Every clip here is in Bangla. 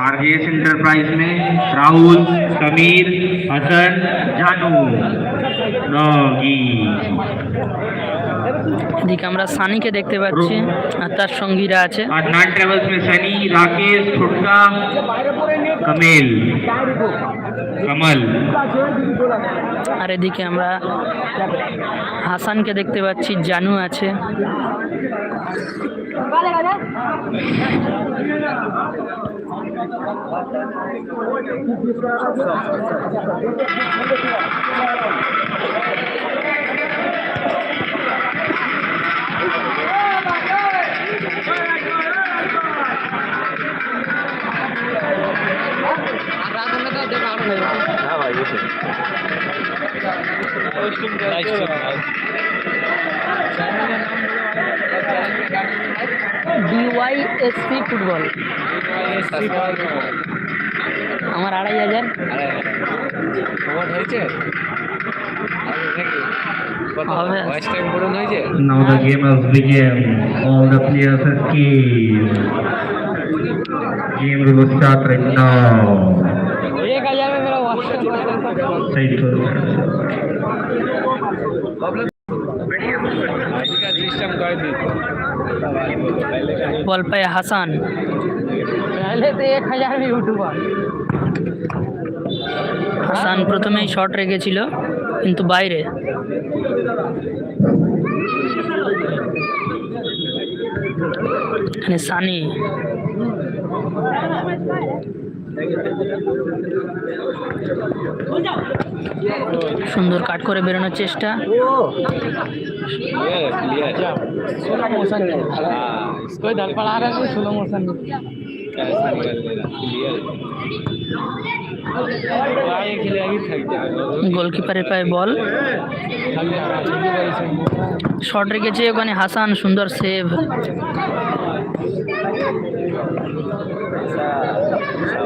आरजीएस इंटरप्राइज में राहुल समीर हसन जानू नगी। এদিকে আমরা সানিকে দেখতে পাচ্ছি আর তার সঙ্গীরা আছে। আর সানি রাকেশ কমেল কমল। আর এদিকে আমরা হাসানকে দেখতে পাচ্ছি জানু আছে। B Y S C football আমার আড়াই হাজার হয়েছে Now the game has begun. All the players are keen. Game will start right now. Side for Balpai Hasan. Hasan প্রথমেই শট রেখেছিল কিন্তু বাইরে। সানি। সুন্দর কাট করে বেরোনোর চেষ্টা। গোলকিপারের পায়ে বল। শর্ট রেখেছে ওখানে হাসান সুন্দর save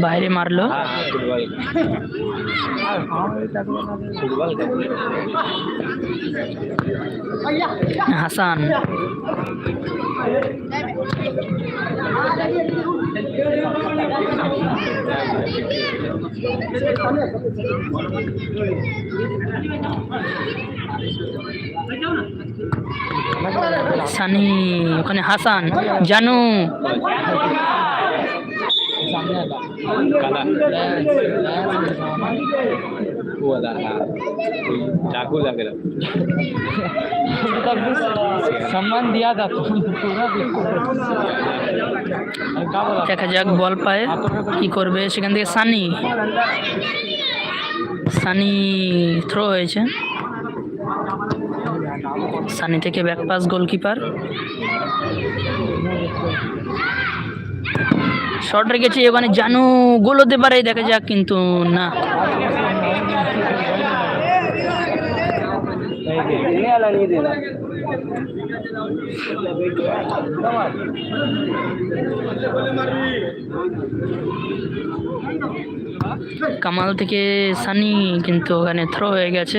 bayarin marlo Hasan Sunny, kau nih Hasan Janu काला वो वाला हाँ चाकू लग रहा সম্মান দিয়া যাত দেখা যাক বল পায় কি করবে সেখান থেকে সানি সানি থ্রো হয়েছে সানি থেকে ব্যাক পাস গোলকিপার শর্ট রেখেছে ওখানে জানু গোল হতে পারে, দেখা যাক, কিন্তু না। কামাল থেকে সানি কিন্তু ওখানে থ্রো হয়ে গেছে।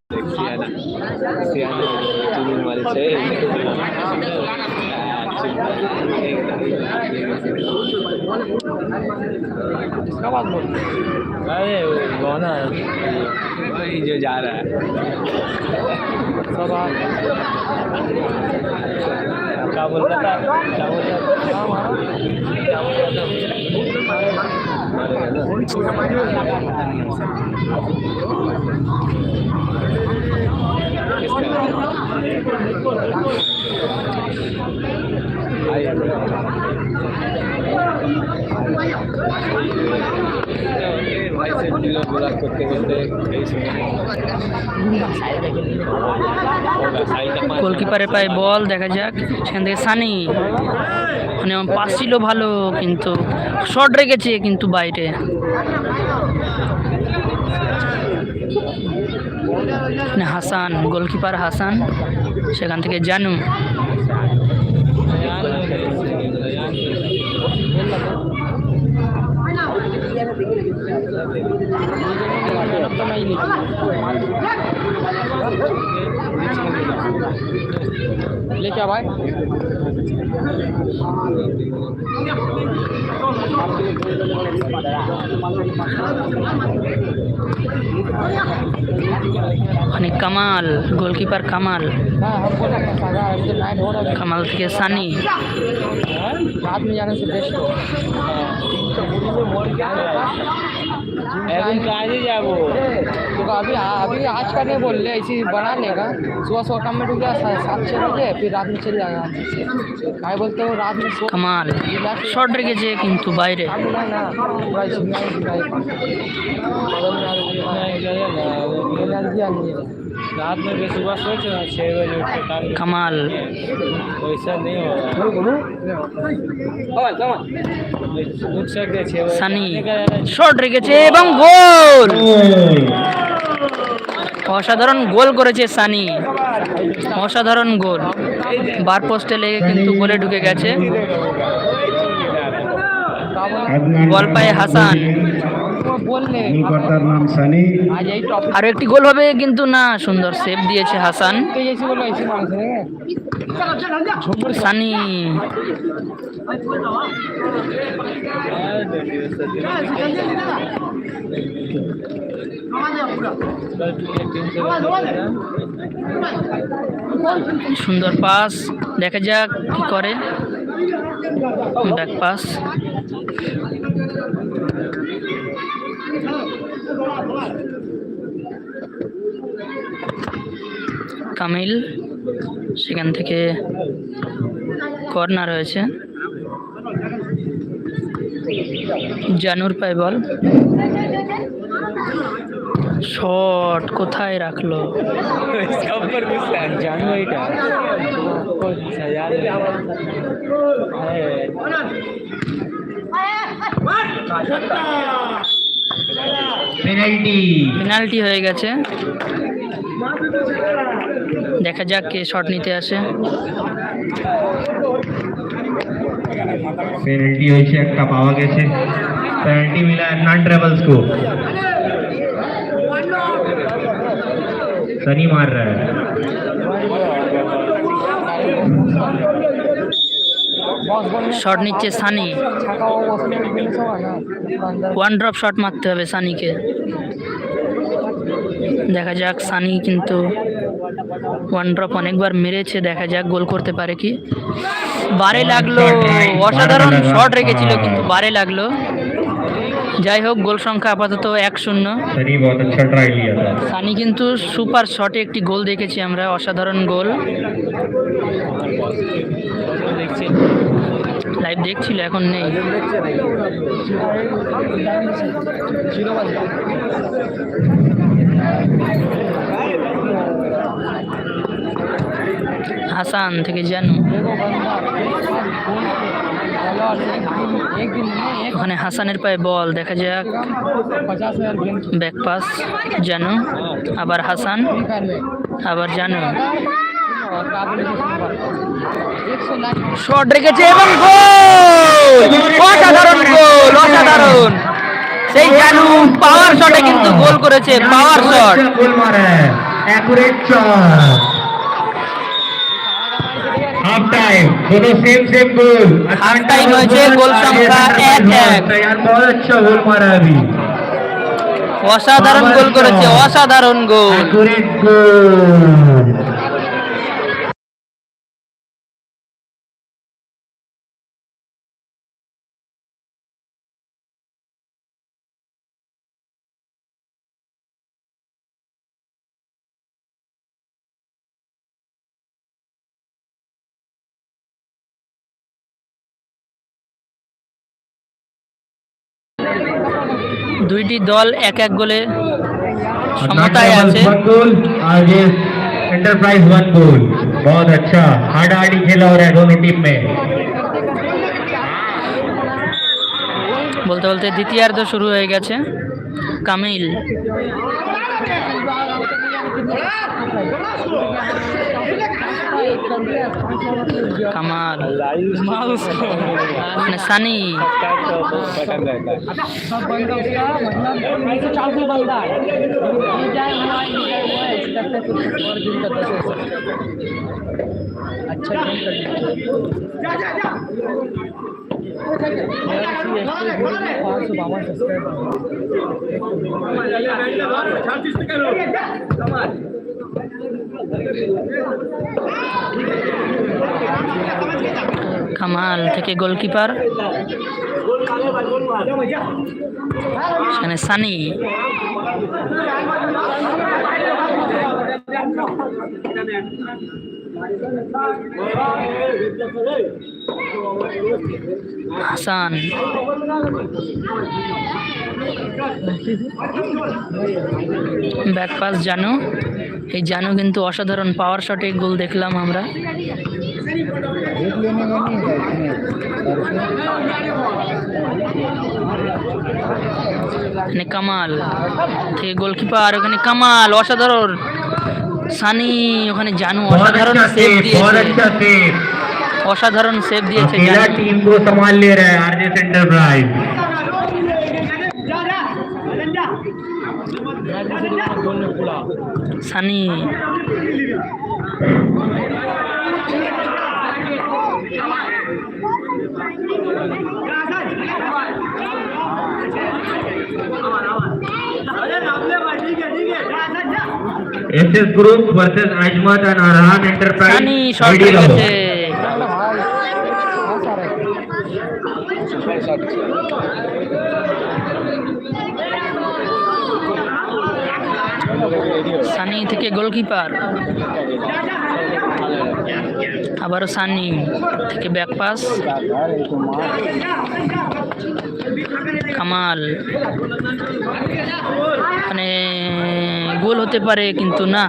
इसका बात बोल अरे वही जो जा रहा है? सब आप क्या बोल रहा था क्या बोल रहा था क्या बोल रहा था গোলকিপারে পায় বল দেখা যাক। সেখান থেকে সানি মানে পাস ছিল ভালো, কিন্তু শর্ট রেখেছে কিন্তু বাইরে। মানে হাসান গোলকিপার হাসান, সেখান থেকে জানু। ले क्या भाई? कमाल गोलकीपर कमाल। कमाल थे सानी। रात में जाने से बेस्ट हो এখন কাজে যাবো तो अभी अभी आज का नहीं बोल रहे ऐसे ही बना लेगा सुबह सुबह काम में डूब गया सा- सात छः बजे फिर रात में चल जाएगा काय बोलते हो रात में सो কামাল শর্ট রেখেছে কিন্তু বাইরে काम मिला ना पूरा झिंगाई झिंगाई बदल में एनर्जी नहीं है रात में भी सुबह सोच रहा छः बजे उठ के काम কামাল वैसा नहीं होगा उठ सकते छः बजे সানি खाने का रहना শর্ট রেখেছে এবং গোল অসাধারণ গোল করেছে সানি অসাধারণ গোল বার পোস্টে লেগে কিন্তু গোলে ঢুকে গেছে বল পায়ে হাসান আর একটি গোল হবে কিন্তু না সুন্দর সেভ দিয়েছে হাসান। সানি। সুন্দর পাস দেখা যাক কি করে। ডাক পাস কামিল। সেখান থেকে কর্নার হয়েছে। জানুর পাই বল। শট কোথায় রাখল? পেনাল্টি হয়ে গেছে। দেখা যাক কে শট নিতে আসে পেনাল্টি হয়েছে একটা পাওয়া গেছে পেনাল্টি মিলা নন ट्रेबल्स को सनी मार रहा है बॉस बोल শট নিচ্ছে সানি छका हुआ बॉस ने फिनिश होगा ना अंदर ওয়ান ড্রপ শট মারতে হবে সানিকে দেখা যাক সানি কিন্তু ওয়ান ড্রপ অনেকবার মেরেছে দেখা যাক গোল করতে পারে কি। বারে লাগল অসাধারণ শট রেখেছিল কিন্তু বারে লাগল। যাই হোক গোল সংখ্যা আপাতত এক শূন্য। সানি কিন্তু সুপার শটে একটি গোল দেখেছি আমরা অসাধারণ গোল। লাইভ দেখছিল এখন নেই। হাসান থেকে জানু। ওখানে হাসানের পায়ে বল, দেখা যাক। Back pass, Janu. আবার হাসান, আবার জানু। শট রেখেছে এবং গোল! অসাধারণ গোল, অসাধারণ। সেই জানু পাওয়ার শটে কিন্তু গোল করেছে পাওয়ার শট গোল মারে accurate shot shot half time दोनों same same goal half time হয়েছে, গোল সংখ্যা এক এক। यार बहुत अच्छा गोल मारा है अभी অসাধারণ গোল করেছে অসাধারণ গোল एक्यूरेट দুইটি দল এক এক গোলে Adnan সমতায় Travels আছে one goal, RJS Enterprise one goal. बहुत अच्छा हाडाहाडी खेला हो रहा है दोनों टीम में বলতে বলতে দ্বিতীয়ার্ধ শুরু হয়ে গেছে কামিল कमाल। नसानी सब बंदा उसका मतलब नहीं तो चार सौ बंदा ये जाए अच्छा। जा जा जा কামাল থেকে গোলকিপার। সেখানে সানি। হাসান। ব্যাকপাস জানো। এই জানো কিন্তু অসাধারণ পাওয়ার শটে গোল দেখলাম আমরা। মানে কামাল ঠিক গোলকিপার ওখানে কামাল, অসাধারণ। সানি ওখানে জানু बहुत অসাধারণ अच्छा সেভ सेव बहुत দিয়েছে अच्छा सेव অসাধারণ সেভ দিয়েছে अकेला জানু टीम को संभाल ले रहा है RJS enterprise Sunny SS group versus Azmat and Arhan enterprise জানি সানি থেকে গোলকিপার। আবার সানি থেকে ব্যাক পাস কামাল। মানে গোল হতে পারে কিন্তু না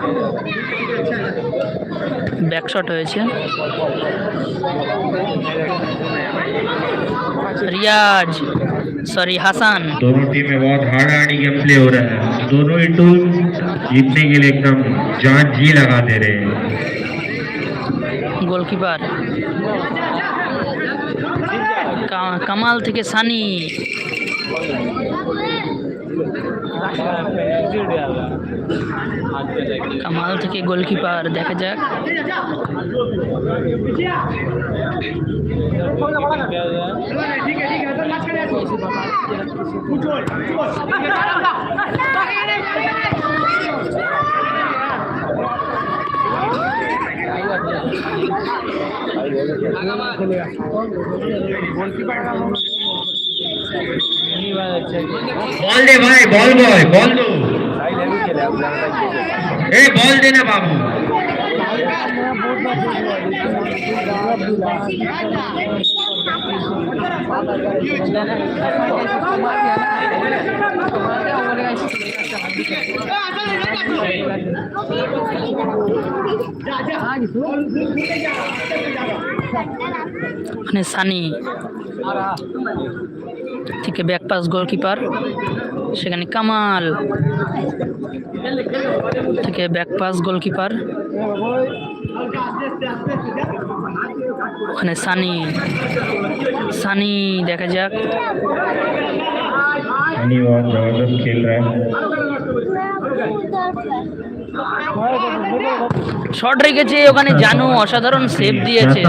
ব্যাকশট হয়েছে রিয়াজ সরি হাসান दोनों टीम में बहुत हार्ड हार्डी गेम प्ले हो रहा है दोनों ही टीम जीतने के लिए एकदम जान जी लगा दे रहे हैं গোলকিপার কা- কামাল থেকে সানি कमाल थे गोलकीपार देखा जा बॉल दे भाई बॉल बॉय बॉल दो এই বল দে না বাবু। মানে সানি থেকে ব্যাক পাস গোলকিপার। সেখানে কামাল থেকে ব্যাক পাস গোলকিপার ওখানে সানি সানি দেখা যাক শট রেখেছে ওখানে জানু অসাধারণ সেভ দিয়েছে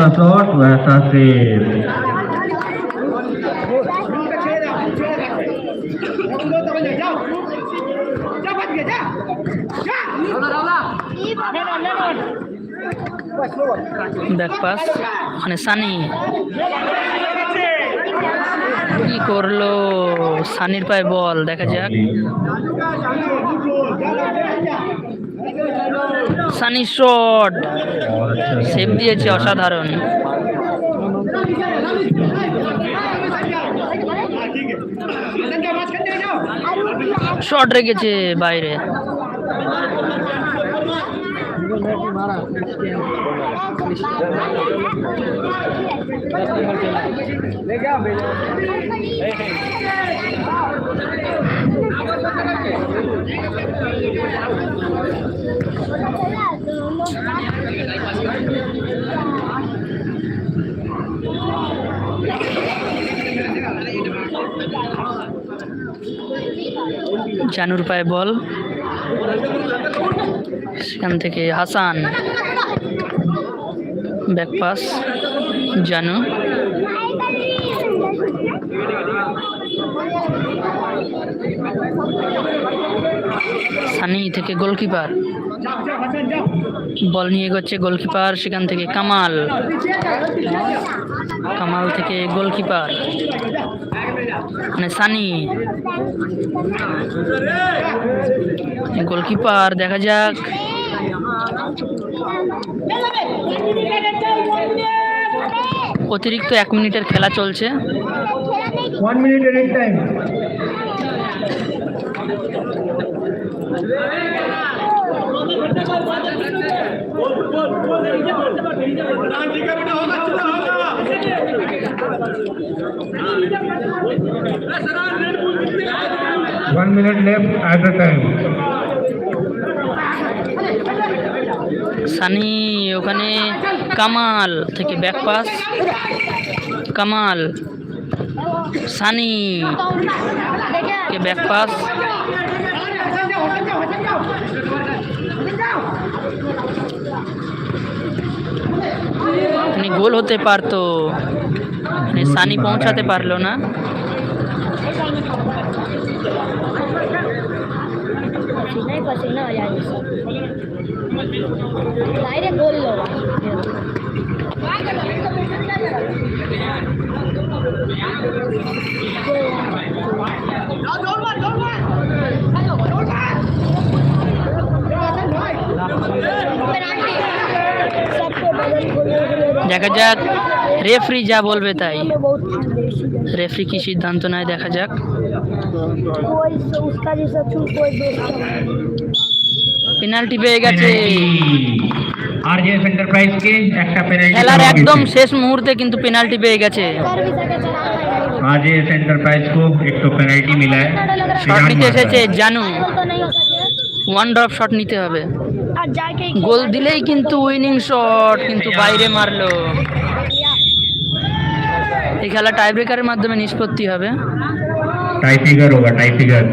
ব্যাক পাস মানে সানি। কি করল? সানির পায়ে বল, দেখা যাক। সানি শট। সেভ দিয়েছে, অসাধারণ। শট রেখেছে বাইরে। জানুর পায়ে বল। সেখান থেকে Hasan. Back pass Janu. Sunny থেকে গোলকিপার। বল নিয়ে এগোচ্ছে গোলকিপার, সেখান থেকে কামাল। কামাল থেকে গোলকিপার। মানে সানি গোলকিপার দেখা যাক অতিরিক্ত এক মিনিটের খেলা চলছে one one minute left at the time Sunny, ওখানে কামাল থেকে ব্যাক পাস কামাল। সানি, কে ব্যাক পাস মানে গোল হতে পারতো মানে সানি পৌঁছাতে পারল না। দেখা যাক রেফরি যা বলবে তাই बहुत बेसी है। রেফরি কি সিদ্ধান্ত নেয় দেখা যাক कोई उसका जैसा छू कोई दोस्त পেনাল্টি পেয়ে গেছে আর যে এন্টারপ্রাইজ কে একটা পেনাল্টি খেলার একদম শেষ মুহূর্তে কিন্তু পেনাল্টি পেয়ে গেছে कर भी सके चला आज इस एंटरप्राइज को एक तो पेनल्टी मिला है শট নিতে এসেছে জানু तो नहीं हो सके ওয়ান ড্রপ শট নিতে হবে। গোল দিলেই কিন্তু উইনিং শট কিন্তু বাইরে মারলো। এই খেলা টাইব্রেকারের মাধ্যমে নিষ্পত্তি হবে। Tiebreaker over tiebreaker